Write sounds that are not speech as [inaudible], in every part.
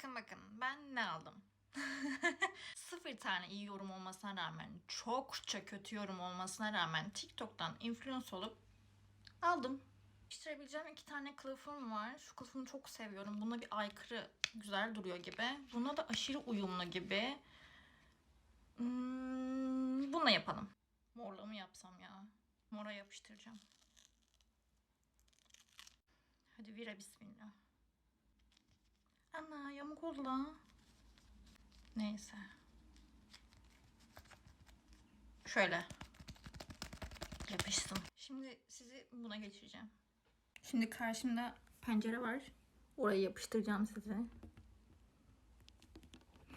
Bakın bakın ben ne aldım? [laughs] Sıfır tane iyi yorum olmasına rağmen, çokça kötü yorum olmasına rağmen TikTok'tan influence olup aldım. Değiştirebileceğim iki tane kılıfım var. Şu kılıfımı çok seviyorum. Buna bir aykırı güzel duruyor gibi. Buna da aşırı uyumlu gibi. Hmm, bununla yapalım. Morla mı yapsam ya? Mora yapıştıracağım. Hadi vira bismillah. Ana yamuk oldu la. Neyse. Şöyle. Yapışsın. Şimdi sizi buna geçireceğim. Şimdi karşımda pencere var. Orayı yapıştıracağım size.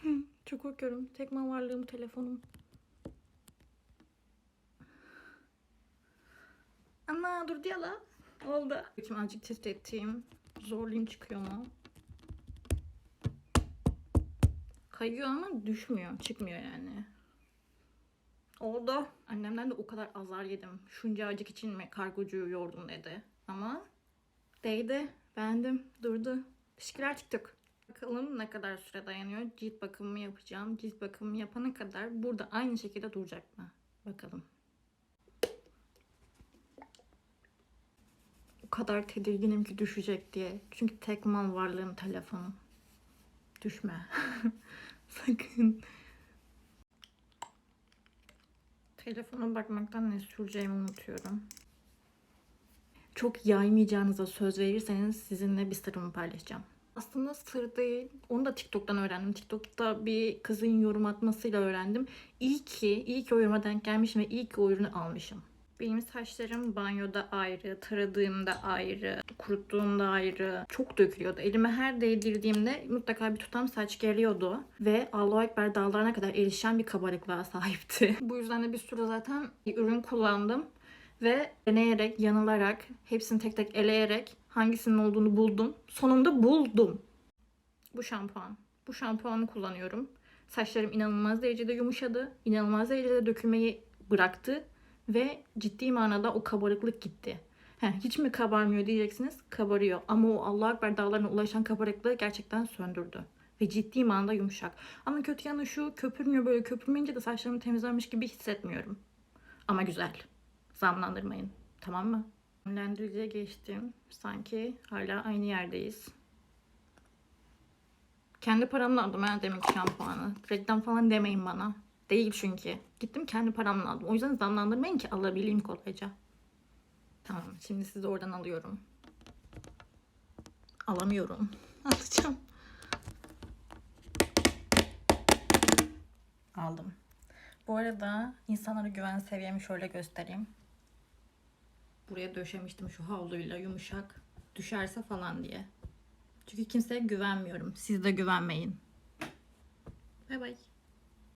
[laughs] Çok korkuyorum. Tekme varlığım telefonum. Ama dur diye la. Oldu. Şimdi azıcık test ettiğim zorlayayım çıkıyor mu? Kayıyor ama düşmüyor. Çıkmıyor yani. Oldu. Annemden de o kadar azar yedim. Şunca acık için mi kargocuyu yordun dedi. Ama değdi. Beğendim. Durdu. Teşekkürler TikTok. Bakalım ne kadar süre dayanıyor. Cilt bakımımı yapacağım. Cilt bakımımı yapana kadar burada aynı şekilde duracak mı? Bakalım. O kadar tedirginim ki düşecek diye. Çünkü tek mal varlığım telefonum. Düşme. [laughs] Sakın. Telefona bakmaktan ne süreceğimi unutuyorum. Çok yaymayacağınıza söz verirseniz sizinle bir sırrımı paylaşacağım. Aslında sır değil. Onu da TikTok'tan öğrendim. TikTok'ta bir kızın yorum atmasıyla öğrendim. İyi ki, iyi ki o yoruma denk gelmişim ve iyi ki o ürünü almışım. Benim saçlarım banyoda ayrı, taradığımda ayrı, kuruttuğumda ayrı. Çok dökülüyordu. Elime her değdirdiğimde mutlaka bir tutam saç geliyordu. Ve Allahu Ekber dağlarına kadar erişen bir kabarıklığa sahipti. [laughs] Bu yüzden de bir süre zaten ürün kullandım. Ve deneyerek, yanılarak, hepsini tek tek eleyerek hangisinin olduğunu buldum. Sonunda buldum. Bu şampuan. Bu şampuanı kullanıyorum. Saçlarım inanılmaz derecede yumuşadı. İnanılmaz derecede dökülmeyi bıraktı. Ve ciddi manada o kabarıklık gitti. He, hiç mi kabarmıyor diyeceksiniz. Kabarıyor. Ama o Allah Ekber dağlarına ulaşan kabarıklığı gerçekten söndürdü. Ve ciddi manada yumuşak. Ama kötü yanı şu köpürmüyor böyle. Köpürmeyince de saçlarımı temizlenmiş gibi hissetmiyorum. Ama güzel. Zamlandırmayın. Tamam mı? Nemlendiriciye geçtim. Sanki hala aynı yerdeyiz. Kendi paramla aldım ha demek şampuanı. Reklam falan demeyin bana. Değil çünkü. Gittim kendi paramla aldım. O yüzden zamlandırmayın ki alabileyim kolayca. Tamam şimdi sizi oradan alıyorum. Alamıyorum. [laughs] Alacağım. Aldım. Bu arada insanlara güven seviyemi şöyle göstereyim. Buraya döşemiştim şu havluyla yumuşak. Düşerse falan diye. Çünkü kimseye güvenmiyorum. Siz de güvenmeyin. Bay bay.